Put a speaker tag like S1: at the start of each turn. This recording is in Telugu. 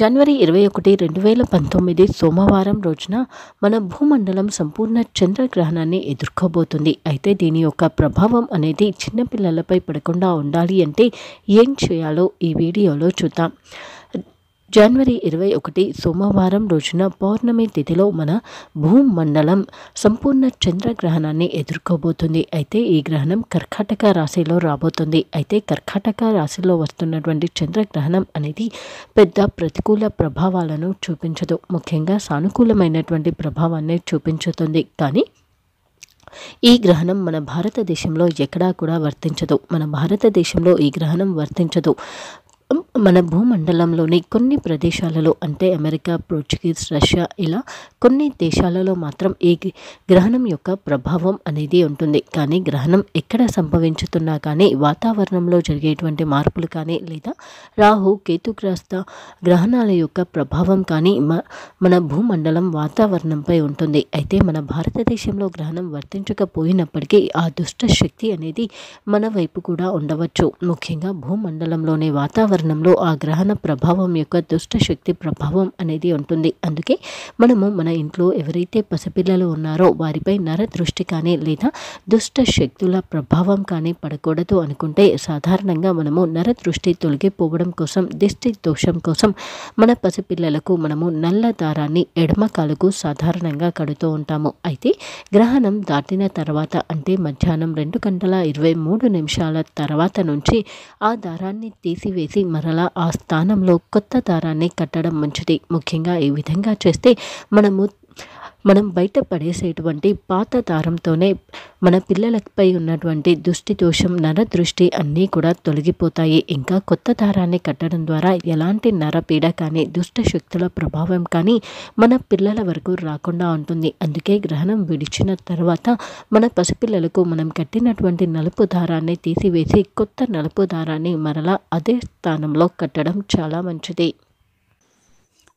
S1: జనవరి ఇరవై ఒకటి రెండు వేల పంతొమ్మిది సోమవారం రోజున మన భూమండలం సంపూర్ణ చంద్రగ్రహణాన్ని ఎదుర్కోబోతుంది. అయితే దీని యొక్క ప్రభావం అనేది చిన్నపిల్లలపై పడకుండా ఉండాలి అంటే ఏం చేయాలో ఈ వీడియోలో చూద్దాం. జనవరి ఇరవై ఒకటి సోమవారం రోజున పౌర్ణమి తిథిలో మన భూమండలం సంపూర్ణ చంద్రగ్రహణాన్ని ఎదుర్కోబోతుంది. అయితే ఈ గ్రహణం కర్కాటక రాశిలో రాబోతుంది. అయితే కర్కాటక రాశిలో వస్తున్నటువంటి చంద్రగ్రహణం అనేది పెద్ద ప్రతికూల ప్రభావాలను చూపించదు. ముఖ్యంగా సానుకూలమైనటువంటి ప్రభావాన్ని చూపించుతుంది. కానీ ఈ గ్రహణం మన భారతదేశంలో ఎక్కడా కూడా వర్తించదు. మన భారతదేశంలో ఈ గ్రహణం వర్తించదు. మన భూమండలంలోని కొన్ని ప్రదేశాలలో అంటే అమెరికా పోర్చుగీస్ రష్యా ఇలా కొన్ని దేశాలలో మాత్రం ఈ గ్రహణం యొక్క ప్రభావం అనేది ఉంటుంది. కానీ గ్రహణం ఎక్కడ సంభవించుతున్నా కానీ వాతావరణంలో జరిగేటువంటి మార్పులు కానీ లేదా రాహు కేతుగ్రస్త గ్రహణాల యొక్క ప్రభావం కానీ మన భూమండలం వాతావరణంపై ఉంటుంది. అయితే మన భారతదేశంలో గ్రహణం వర్తించకపోయినప్పటికీ ఆ దుష్ట శక్తి అనేది మన వైపు కూడా ఉండవచ్చు. ముఖ్యంగా భూమండలంలోని వాతావరణంలో ఆ గ్రహణ ప్రభావం యొక్క దుష్ట శక్తి ప్రభావం అనేది ఉంటుంది. అందుకే మనము మన ఇంట్లో ఎవరైతే పసిపిల్లలు ఉన్నారో వారిపై నర దృష్టి కానీ లేదా దుష్ట శక్తుల ప్రభావం కానీ పడకూడదు అనుకుంటే సాధారణంగా మనము నర దృష్టి తొలగిపోవడం కోసం దిష్టి దోషం కోసం మన పసిపిల్లలకు మనము నల్ల దారాన్ని ఎడమ కాలుకు సాధారణంగా కడుతూ ఉంటాము. అయితే గ్రహణం దాటిన తర్వాత అంటే మధ్యాహ్నం రెండు గంటల ఇరవై మూడు నిమిషాల తర్వాత నుంచి ఆ దారాన్ని తీసివేసి మరలా ఆ స్థానంలో కొత్త దారాన్ని కట్టడం మంచిది. ముఖ్యంగా ఈ విధంగా చేస్తే మనము మనం బయట పడేసేటువంటి పాత దారంతోనే మన పిల్లలపై ఉన్నటువంటి దుష్టి దోషం నర దృష్టి అన్నీ కూడా తొలగిపోతాయి. ఇంకా కొత్త దారాన్ని కట్టడం ద్వారా ఎలాంటి నరపీడ కానీ దుష్ట శక్తుల ప్రభావం కానీ మన పిల్లల వరకు రాకుండా ఉంటుంది. అందుకే గ్రహణం విడిచిన తర్వాత మన పసిపిల్లలకు మనం కట్టినటువంటి నలుపు దారాన్ని తీసివేసి కొత్త నలుపు దారాన్ని మరలా అదే స్థానంలో కట్టడం చాలా మంచిది.